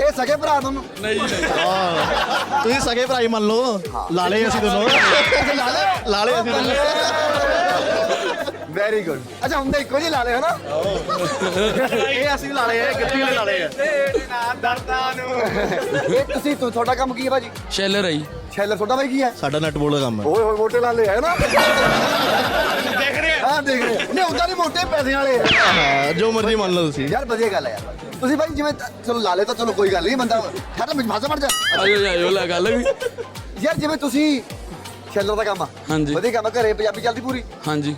ਇਹ ਸਕੇ ਭਰਾ ਤੁਹਾਨੂੰ? ਨਹੀਂ ਨਹੀਂ। ਹਾਂ। ਤੁਸੀਂ ਸਗੇ ਭਰਾਈ ਮੰਨ ਲਓ। ਲਾਲੇ ਅਸੀਂ ਦੋਨੋਂ। ਲਾਲੇ ਲਾਲੇ ਅਸੀਂ ਦੋਨੋਂ। ਵੈਰੀ ਗੁੱਡ ਅੱਛਾ ਹੁੰਦੇ ਇੱਕੋ ਜਿਹੇ ਲਾਲੇ ਹਨਾ? ਇਹ ਅਸੀਂ ਲਾਲੇ ਆ ਗੱਤੀ ਵਾਲੇ ਲਾਲੇ ਆ। ਇਹ ਤੁਸੀਂ ਤੁਹਾਡਾ ਕੰਮ ਕੀ ਹੈ ਭਾਜੀ? ਸ਼ੈਲਰ ਆਈ ਸ਼ੈਲਰ ਤੁਹਾਡਾ ਭਾਈ ਕੀ ਹੈ? ਸਾਡਾ ਨੈਟਬੋਲ ਦਾ ਕੰਮ ਹੈ। ਓਏ ਹੋਏ ਮੋਟੇ ਲਾਲੇ ਹੈ ਨਾ ਦੇਖ ਰਹੇ ਹਾਂ ਦੇਖ ਰਹੇ ਹਾਂ। ਨਹੀਂ ਹੁੰਦਾ ਨਹੀਂ ਮੋਟੇ ਪੈਸੇ ਵਾਲੇ ਆ। ਹਾਂ ਜੋ ਮਰਜ਼ੀ ਮੰਨ ਲਓ ਤੁਸੀਂ। ਯਾਰ ਵਧੀਆ ਗੱਲ ਹੈ ਯਾਰ। ਤੁਸੀਂ ਭਾਈ ਜਿਵੇਂ ਤ- ਚਲੋ ਲਾਲੇ ਤਾਂ ਚਲੋ ਕੋਈ ਗੱਲ ਨਹੀਂ ਬੰਦਾ ਠਹਿਰ ਵਿੱਚ ਭਾਸ਼ਾ ਮੜ ਜਾ। ਆਇਓ ਆਇਓ ਲਾ ਗੱਲ ਵੀ। ਯਾਰ ਜਿਵੇਂ ਤੁਸੀਂ ਸ਼ੈਲਰ ਦਾ ਕੰਮ ਆ ਹਾਂਜੀ। ਵਧੀਆ ਕੰਮ ਆ, ਘਰੇ ਪੰਜਾਬੀ ਚੱਲਦੀ ਪੂਰੀ? ਹਾਂਜੀ।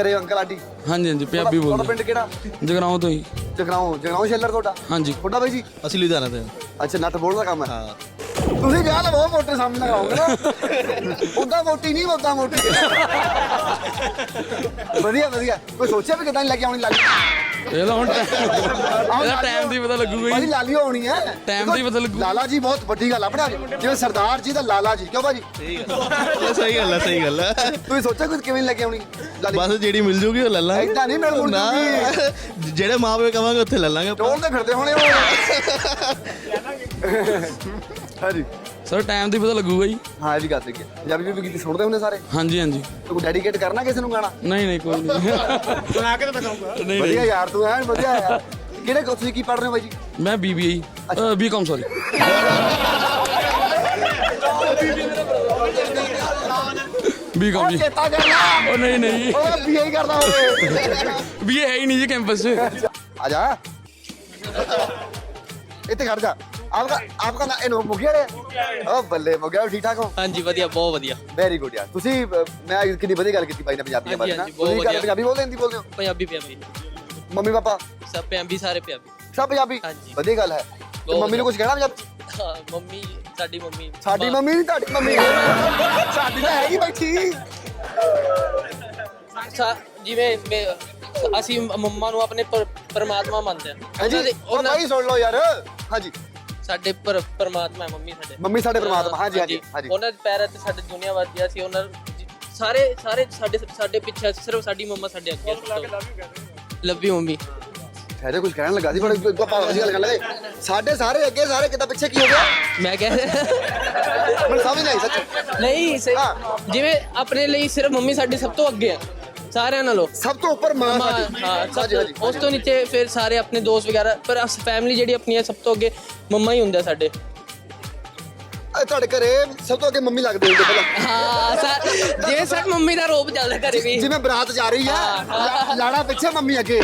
ਘਰੇ ਅੰਕਲ ਆਂਟੀ? ਹਾਂਜੀ ਹਾਂਜੀ ਪੰਜਾਬੀ ਤੁਹਾਡਾ ਬੋਲਦੇ। ਪਿੰਡ ਕਿਹੜਾ? ਜਗਰਾਉਂ ਤੋਂ ਹੀ। ਜਗਰਾਉਂ ਜਗਰਾਉਂ ਸ਼ੈਲਰ ਤੁਹਾਡਾ? ਹਾਂਜੀ। ਤੁਹਾਡਾ ਬਾਈ ਜੀ? ਅਸੀਂ ਲੁਧਿਆਣਾ ਤੇ ਹਾਂ। ਅੱਛਾ ਨਟ ਬੋਲ ਦਾ ਕੰਮ ਹੈ ਹਾਂ। ਤੁਸੀਂ ਵਿਆਹ ਲਵੋ ਮੋਟੇ ਸਾਹਮਣੇ ਲਗਾਓਗੇ ਨਾ। ਉਦਾਂ ਮੋਟੀ ਨਹੀਂ ਉਦਾਂ ਮੋਟੀ। ਵਧੀਆ ਵਧੀਆ। ਕੋਈ ਸੋਚਿਆ ਵੀ ਕਿਦਾਂ ਲੈ ਕੇ ਆਉਣੀ ਲਾਲੀ ਇਹਦਾ ਹੁਣ ਇਹਦਾ ਟਾਈਮ ਦੀ ਪਤਾ ਲੱਗੂਗਾ ਭਾਜੀ ਜੀ। ਲਾਲੀ ਹੋਣੀ ਹੈ। Time ਦੀ ਪਤਾ ਲੱਗੂ। ਲਾਲਾ ਜੀ ਬਹੁਤ ਵੱਡੀ ਗੱਲ ਆਪਣਾ ਜਿਵੇਂ ਸਰਦਾਰ ਜੀ ਦਾ ਲਾਲਾ ਜੀ। ਕਿਉਂ ਭਾਜੀ? ਇਹ ਸਹੀ ਗੱਲ ਹੈ ਸਹੀ ਗੱਲ ਹੈ ਤੁਸੀਂ ਸੋਚਿਆ ਕੁਝ ਕਿਵੇਂ ਲੈ ਕੇ ਬਸ ਜਿਹੜੀ ਮਿਲ ਜੂਗੀ ਉਹ ਲੈ ਲਾਂਗੇ। ਏਦਾਂ ਨਹੀਂ ਮਿਲ ਮੁਲ ਨਾ। ਜਿਹੜੇ ਮਾਂ ਪਿਓ ਕਵਾਂਗੇ ਉੱਥੇ ਲੈ ਲਾਂਗੇ ਆਪਾਂ। ਟੋਲ ਤੇ ਫਿਰਦੇ ਹੋਣੇ ਉਹ। ਹਾਂਜੀ। ਸਰ ਟਾਈਮ ਦੀ ਪਤਾ ਲੱਗੂਗਾ ਜੀ। ਹਾਂ ਇਹ ਵੀ ਗੱਲ ਸਹੀ ਹੈ। ਪੰਜਾਬੀ ਵੀ ਗੀਤ ਸੁਣਦੇ ਹੁੰਦੇ ਸਾਰੇ? ਹਾਂਜੀ ਹਾਂਜੀ। ਤੂੰ ਡੈਡੀਕੇਟ ਕਰਨਾ ਕਿਸੇ ਨੂੰ ਗਾਣਾ? ਨਹੀਂ ਨਹੀਂ ਕੋਈ ਨਹੀਂ। ਸੁਣਾ ਕੇ ਤਾਂ ਦਿਖਾਉਂਗਾ ਨਹੀਂ ਵਧੀਆ ਯਾਰ ਤੂੰ ਐਨ ਵਧੀਆ ਯਾਰ ਕਿਹੜੇ ਤੁਸੀਂ ਕੀ ਪੜ ਰਹੇ ਹੋ ਬਾਈ ਜੀ? ਮੈਂ ਬੀਬੀਆਈ ਬੀਕਾਮ ਸੌਰੀ ਬੀਕਾਮ ਜੀ ਚੇਤਾ ਕਰ ਲਾ ਉਹ ਨਹੀਂ ਨਹੀਂ ਉਹ ਬੀਏ ਕਰਦਾ ਹੋਵੇ ਵੀ ਇਹ ਹੈ ਹੀ ਨਹੀਂ ਜੀ ਕੈਂਪਸ 'ਚ ਆ ਜਾ ਇੱਥੇ ਖੜ ਜਾ ਆਪਕਾ ਆਪਕਾ ਨਾ ਇਹਨੂੰ ਮੁਗਿਆ ਰੇ ਓ ਬੱਲੇ ਮੁਗਿਆ ਠੀਕ ਠਾਕ ਹੋ ਹਾਂਜੀ ਵਧੀਆ ਬਹੁਤ ਵਧੀਆ ਵੈਰੀ ਗੁੱਡ ਯਾਰ ਤੁਸੀਂ ਅਹ, ਮੈਂ ਕਿੰਨੀ ਵਧੀਆ ਗੱਲ ਕੀਤੀ ਬਾਈ ਨੇ ਪੰਜਾਬੀ ਦੇ ਬਾਰੇ ਨਾ ਹਾਂਜੀ, ਬਹੁਤ ਤੁਸੀਂ ਗੱਲ ਵਧੀਆ। ਪੰਜਾਬੀ ਬੋਲਦੇ ਹਿੰਦੀ ਬੋਲਦੇ ਹੋ ਪੰਜਾਬੀ ਪੰਜਾਬੀ ਮੰਮੀ ਪਾਪਾ ਸਭ ਪੰਜਾਬੀ ਸਾਰੇ ਪੰਜਾਬੀ ਸਭ ਪੰਜਾਬੀ ਹਾਂਜੀ। ਵਧੀਆ ਗੱਲ ਹੈ ਤੇ ਬਹੁਤ ਮੰਮੀ ਨੂੰ ਕੁਝ ਕਹਿਣਾ ਪੰਜਾਬੀ ਹਾਂ ਮੰਮੀ ਸਾਡੀ ਮੰਮੀ। ਸਾਡੀ ਮੰਮੀ ਨਹੀਂ ਤੁਹਾਡੀ ਮੰਮੀ ਸਾਡੀ ਤਾਂ ਹੈਗੀ ਬੈਠੀ। ਸਾ- ਜਿਵੇਂ ਮੈਂ- ਅਸੀਂ ਮੰਮਾ ਨੂੰ ਆਪਣੇ ਪਰ- ਪਰਮਾਤਮਾ ਮੰਨਦੇ ਹਾਂ। ਹਾਂਜੀ ਉਹਨਾਂ ਦੇ- ਉਹ ਉਹਨਾਂ- ਭਾਈ ਸੁਣ ਲਓ ਯਾਰ। ਹਾਂਜੀ। ਸਾਡੇ ਪਰ- ਪਰਮਾਤਮਾ ਹੈ ਮੰਮੀ ਸਾਡੇ। ਮੰਮੀ ਸਾਡੇ ਪਰਮਾਤਮਾ। ਹਾਂਜੀ ਹਾਂਜੀ ਹਾਂਜੀ। ਉਹਨਾਂ ਦੇ ਪੈਰਾਂ ਤੇ ਸਾਡੀ ਦੁਨੀਆ ਵੱਜਦੀ ਸੀ ਉਹਨਾਂ ਜ- ਸਾਰੇ ਸਾਰੇ ਸਾਡੇ ਸਾਡੇ ਪਿੱਛੇ ਸੀ, ਸਿਰਫ ਸਾਡੀ ਮੰਮਾ ਸਾਡੇ ਅੱਗੇ ਲਵ ਯੂ ਮੰਮੀ। ਠਹਿਰੇ ਕੁਝ ਕਹਿਣ ਲੱਗਾ ਸੀ ਬੜੇ ਪਾਪਾ ਅਸੀਂ ਗੱਲ ਕਰਨ ਲੱਗੇ ਸਾਡੇ ਸਾਰੇ ਅੱਗੇ ਸਾਰੇ ਕਿੱਦਾਂ ਪਿੱਛੇ ਕੀ ਹੋ ਗਿਆ? ਮੈਂ ਕਹਿ ਮੈਨੂੰ ਸਮਝ ਨਹੀਂ ਆਈ ਸੱਚ। ਨਹੀਂ ਸਹੀ- ਹਾਂ। ਜਿਵੇਂ ਆਪਣੇ ਲਈ ਸਿਰਫ ਮੰਮੀ ਸਾਡੀ ਸਭ ਤੋਂ ਅੱਗੇ ਆ ਸਾਰਿਆਂ ਨਾਲੋਂ। ਸਭ ਤੋਂ ਉੱਪਰ ਮਾਂ ਮਾਂ ਸਾਡੀ। ਹਾਂ ਸਭ ਹਾਂਜੀ ਤੋਂ- ਉਸ ਤੋਂ ਨੀਚੇ ਫਿਰ ਸਾਰੇ ਆਪਣੇ ਦੋਸਤ ਵਗੈਰਾ ਪਰ ਅਸ ਫੈਮਿਲੀ ਜਿਹੜੀ ਆਪਣੀ ਹੈ ਸਭ ਤੋਂ ਅੱਗੇ ਮੰਮਾ ਹੀ ਹੁੰਦਾ ਸਾਡੇ। ਇਹ ਤੁਹਾਡੇ ਘਰੇ ਸਭ ਤੋਂ ਅੱਗੇ ਮੰਮੀ ਲੱਗਦੇ ਹੁੰਦੇ ਪਹਿਲਾਂ। ਹਾਂ ਸਾ- ਜਿਵੇਂ ਸਭ ਮੰਮੀ ਦਾ ਰੋਪ ਚੱਲਦਾ ਘਰੇ ਵੀ। ਜਿਵੇਂ ਬਰਾਤ ਜਾ ਰਹੀ ਆ ਲਾ- ਲਾੜਾ ਪਿੱਛੇ ਮੰਮੀ ਅੱਗੇ।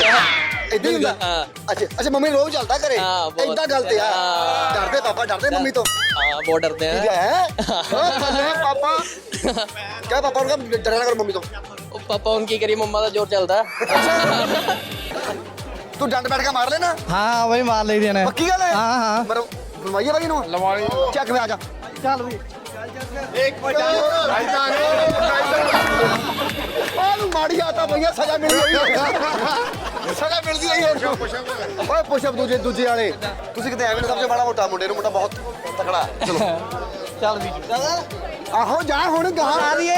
ਇਦਾਂ ਹੀ ਹੁੰਦਾ। ਹਾਂ। ਅੱਛਾ ਅੱਛਾ ਮੰਮੀ ਰੋਜ਼ ਚੱਲਦਾ ਘਰੇ? ਹਾਂ, ਬਹੁਤ। ਇਦਾਂ ਗੱਲ ਤੇ ਆ। ਹਾਂ। ਡਰਦੇ ਪਾਪਾ ਡਰਦੇ ਮੰਮੀ ਤੋਂ। ਹਾਂ ਬਹੁਤ ਡਰਦੇ ਕੀ ਆ ਹੈ ਪਾਪਾ। ਕਿਆ ਪਾਪਾ ਨੂੰ ਕਹ ਡਰਿਆ ਨਾ ਕਰ ਮੰਮੀ ਤੋਂ। ਉਹ ਪਾਪਾ ਹੁਣ ਕੀ ਕਰੀ ਮੰਮਾ ਦਾ ਜ਼ੋਰ ਚੱਲਦਾ। ਤੂੰ ਡੰਡ ਬੈਠ ਕੇ ਮਾਰ ਲੈਣਾ? ਹਾਂ ਬਈ ਮਾਰ ਲਈ ਦੇਣੇ ਪੱਕੀ ਗੱਲ ਹੈ? ਹਾਂ, ਹਾਂ। ਮਰੋ ਲਵਾਈਏ ਬਾਈ ਨੂੰ ਲਵਾ ਲਈ ਚੱਕ ਵੇ ਆ ਜਾ। ਚੱਲ ਵੀ। ਇੱਕ ਮਿੰਟ। ਉਹਨੂੰ ਮਾੜੀ ਆਤਾ ਭਈਆ ਸਜ਼ਾ ਮਿਲ ਗਈ ਸਜ਼ਾ ਮਿਲਦੀ ਰਹੀ ਹੋਰ ਓਏ ਪੁਸ਼ਪ ਦੂਜੇ ਦੂਜੇ ਵਾਲੇ। ਤੁਸੀਂ ਕਿਤੇ ਐਵੇਂ ਨਾ ਸਮਝੋ ਮਾੜਾ ਮੋਟਾ ਮੁੰਡੇ ਨੂੰ ਮੁੰਡਾ ਬਹੁਤ ਤਕੜਾ। ਚਲੋ। ਚੱਲ ਵੀ। ਆਹੋ ਜਾ ਹੁਣ ਗਾਹ ਆ ਰਹੀ ਏ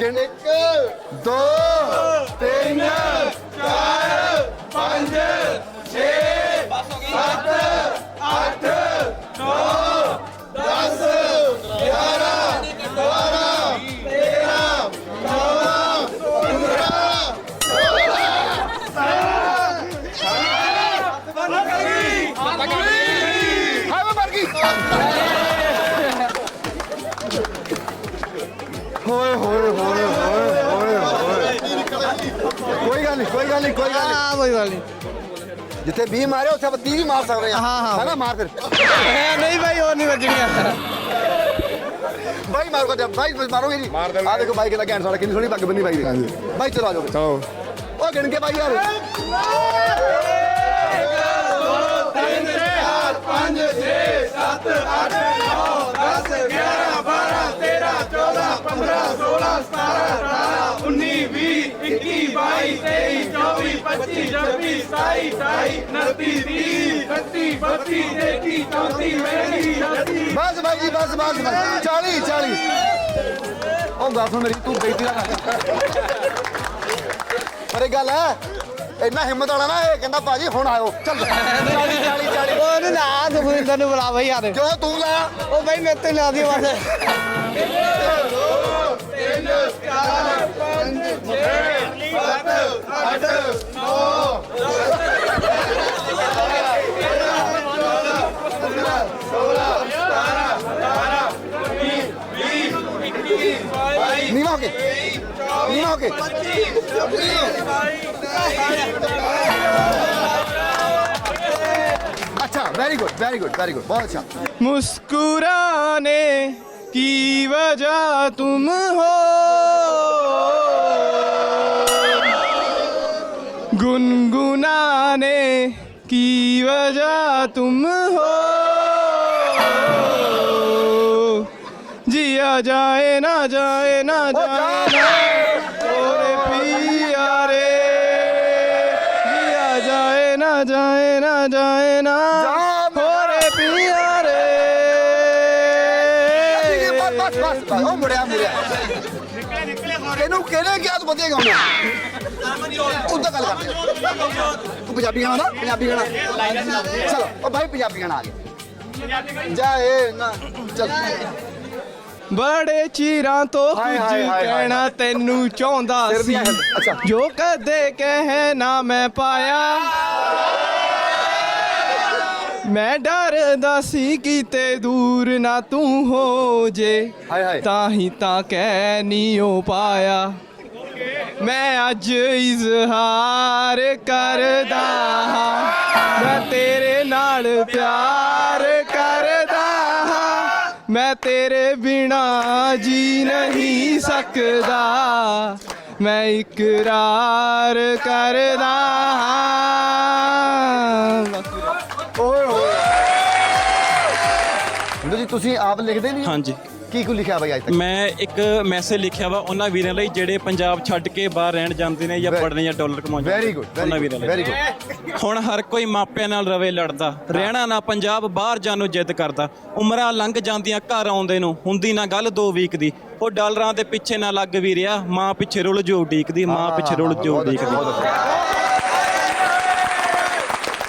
ਗਿਣ ਇੱਕ ਦੋ ਤਿੰਨ ਚਾਰ ਪੰਜ। ਕੋਈ ਗੱਲ ਨਹੀਂ। ਹਾਂ ਕੋਈ ਗੱਲ ਨਹੀਂ ਜਿੱਥੇ 20 ਮਾਰੇ ਉੱਥੇ ਆਪਾਂ 30 ਵੀ ਮਾਰ ਸਕਦੇ ਆ ਹਾਂ, ਹਾਂ। ਹੈਨਾ ਮਾਰ ਫਿਰ। ਨਹੀਂ ਭਾਈ ਹੋਰ ਨਹੀਂ ਵੱਜਣੀਆਂ। ਬਾਈ ਮਾਰ ਕੋ ਬਾਈ ਮਾਰੋਗੇ ਜੀ ਆ ਦੇਖੋ ਬਾਈ ਕਿੰਨਾ ਘੈਂਟ ਸਾਡਾ ਕਿੰਨੀ ਸੋਹਣੀ ਪੱਗ ਬੰਨੀ ਬਾਈ ਦੀ। ਬਾਈ ਚਲੋ ਆ ਜਾਓ। ਚਲੋ। ਉਹ ਗਿਣ ਕੇ ਬਾਈ ਯਾਰ ਬਸ ਬਾਈ ਜੀ ਬਸ ਬਸ ਬਸ। 40 40 ਉਹ ਗੱਲ ਸੁਣ ਮੇਰੀ ਤੂੰ ਬੇਇੱਜ਼ਤੀ ਨਾ ਕਰ। ਪਰ ਇਹ ਗੱਲ ਹੈ ਇੰਨਾ ਹਿੰਮਤ ਵਾਲਾ ਨਾ ਇਹ ਕਹਿੰਦਾ ਭਾਜੀ ਹੁਣ ਆਇਓ। ਚੱਲ। 40 40 40 ਉਹਨੂੰ ਨਾ ਸੁਖਵਿੰਦਰ ਨੂੰ ਬੁਲਾ ਬਈ ਯਾਰ। ਕਿਉਂ? ਤੂੰ ਲਾਇਆ ਉਹ ਬਈ ਮੇਰੇ ਤੇ ਲਾ ਦੀ ਬਸ। नीमा होके। नीमा होके। अच्छा very good very good very good बहुत अच्छा। मुस्कुराने की वजह तुम हो। गुनगुनाने की वजह तुम हो। ਨਾ ਜਾਏ ਨਾ ਜਾਏ ਨਾ ਜਾਏ ਓਰੇ ਪੀਆ ਰੇ ਪੀਆ ਜਾਏ ਨਾ ਜਾਏ ਨਾ ਜਾਏ ਨਾ ਓਰੇ ਪੀਆ ਰੇ ਬਸ ਬਸ ਬਸ ਉਹ ਮੁੜਿਆ ਮੁੜਿਆ ਇਹਨੂੰ ਕਿਹਨੇ ਕਿਹਾ ਤੂੰ ਵਧੀਆ ਗੱਲ ਕਰਦੇ ਤੂੰ ਪੰਜਾਬੀ ਗਾਣਾ ਨਾ ਪੰਜਾਬੀ ਗਾਣਾ ਚਲੋ ਉਹ ਭਾਈ ਪੰਜਾਬੀ ਗਾਣਾ ਆ ਗਿਆ ਜਾਏ ਨਾ ਚਲ ਬੜੇ ਚਿਰਾਂ ਤੋਂ ਹਾਏ, ਕੁਝ ਹਾਏ, ਹਾਏ, ਹਾਏ। ਕਹਿਣਾ ਤੈਨੂੰ ਚਾਹੁੰਦਾ ਵੀ ਸੀ। ਅੱਛਾ ਜੋ ਕਦੇ ਕਹਿ ਨਾ ਮੈਂ ਪਾਇਆ। ਮੈਂ ਡਰਦਾ ਸੀ ਕਿਤੇ ਦੂਰ ਨਾ ਤੂੰ ਹੋ ਜੇ। ਹਾਏ ਹਾਏ। ਤਾਂ ਹੀ ਤਾਂ ਕਹਿ ਨਹੀਂ ਹੋ ਪਾਇਆ। ਮੈਂ ਅੱਜ ਇਜ਼ਹਾਰ ਕਰਦਾ ਹਾਂ। ਮੈਂ ਤੇਰੇ ਨਾਲ ਪਿਆਰ ਮੈਂ ਤੇਰੇ ਬਿਨਾ ਜੀ ਨਹੀਂ ਸਕਦਾ। ਮੈਂ ਇਕਰਾਰ ਕਰਦਾ ਹਾਂ। ਓਏ ਹੋਏ। ਹਿੰਦੂ ਜੀ ਤੁਸੀਂ ਆਪ ਲਿਖਦੇ ਨਹੀਂ? ਹਾਂਜੀ। ਕੀ ਕੁ ਲਿਖਿਆ ਬਈ ਅੱਜ ਤੱਕ? ਮੈਂ ਇੱਕ ਮੈਸੇਜ ਲਿਖਿਆ ਵਾ ਉਹਨਾਂ ਵੀਰਾਂ ਲਈ ਜਿਹੜੇ ਪੰਜਾਬ ਛੱਡ ਕੇ ਬਾਹਰ ਰਹਿਣ ਜਾਂਦੇ ਨੇ ਜਾਂ ਪੜ੍ਹਨੇ ਜਾਂ ਡਾਲਰ ਕਮਾਉਂਦੇ ਵੈਰੀ ਗੁੱਡ ਉਹਨਾਂ ਵੈਰੀ ਲਈ। ਵੈਰੀ ਗੁੱਡ ਹੁਣ ਹਰ ਕੋਈ ਮਾਪਿਆਂ ਨਾਲ ਰਵੇ ਲੜਦਾ ਰਹਿਣਾ ਨਾ ਪੰਜਾਬ ਬਾਹਰ ਜਾਣ ਨੂੰ ਜਿੱਦ ਕਰਦਾ। ਉਮਰਾਂ ਲੰਘ ਜਾਂਦੀਆਂ ਘਰ ਆਉਂਦੇ ਨੂੰ ਹੁੰਦੀ ਨਾ ਗੱਲ ਦੋ ਵੀਕ ਦੀ। ਉਹ ਡਾਲਰਾਂ ਦੇ ਪਿੱਛੇ ਨਾ ਲੱਗ ਵੀ ਰਿਹਾ ਮਾਂ ਪਿੱਛੇ ਰੁਲ ਜੋ ਉਡੀਕਦੀ ਮਾਂ ਪਿੱਛੇ ਰੁਲ ਜੋ ਬਹੁਤ ਅੱਛਾ, ਉਡੀਕਦੀ ਬਹੁਤ ਅੱਛਾ।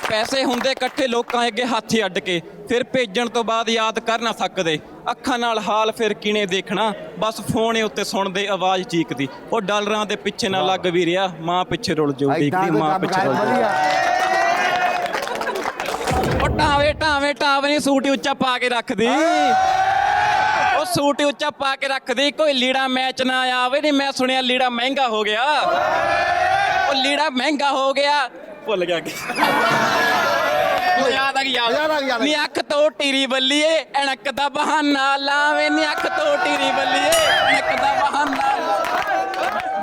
ਪੈਸੇ ਹੁੰਦੇ ਇਕੱਠੇ ਲੋਕਾਂ ਅੱਗੇ ਹੱਥ ਅੱਡ ਕੇ ਫਿਰ ਭੇਜਣ ਤੋਂ ਬਾਅਦ ਯਾਦ ਕਰ ਨਾ ਸਕਦੇ। ਅੱਖਾਂ ਨਾਲ ਹਾਲ ਫਿਰ ਕਿਨੇ ਦੇਖਣਾ ਬਸ ਫੋਨ ਉੱਤੇ ਸੁਣਦੇ ਆਵਾਜ਼ ਚੀਕਦੀ। ਉਹ ਡਾਲਰਾਂ ਦੇ ਪਿੱਛੇ ਨਾ ਲੱਗ ਵੀ ਰਿਹਾ ਮਾਂ ਪਿੱਛੇ ਰੁਲ ਜੋ ਏਦਾਂ ਦੇਖਦੀ ਮਾਂ ਪਿੱਛੇ ਰੁਲ ਜੋ ਵਧੀਆ ਉਹ ਟਾਵੇ ਟਾਵੇ ਟਾਵੇ ਨਹੀਂ ਸੂਟ ਉੱਚਾ ਪਾ ਕੇ ਰੱਖਦੀ। ਉਹ ਸੂਟ ਉੱਚਾ ਪਾ ਕੇ ਰੱਖਦੀ ਕੋਈ ਲੀੜਾ ਮੈਚ ਨਾ ਆਵੇ। ਨਹੀਂ ਮੈਂ ਸੁਣਿਆ ਲੀੜਾ ਮਹਿੰਗਾ ਹੋ ਗਿਆ। ਉਹ ਲੀੜਾ ਮਹਿੰਗਾ ਹੋ ਗਿਆ। ਭੁੱਲ ਗਿਆ ਕਿ ਯਾਦ ਆ ਗਿਆ ਯਾਦ ਆ ਗਿਆ ਨੀ ਅੱਖ ਤੋਂ ਟੀਰੀ ਬੱਲੀਏ ਐਣਕ ਦਾ ਬਹਾਨਾ ਲਾਵੇਂ ਨੀ ਅੱਖ ਤੋਂ ਟੀਰੀ ਬੱਲੀਏ ਅਣਕ ਦਾ ਬਹਾਨਾ ਲਾਵੇਂ।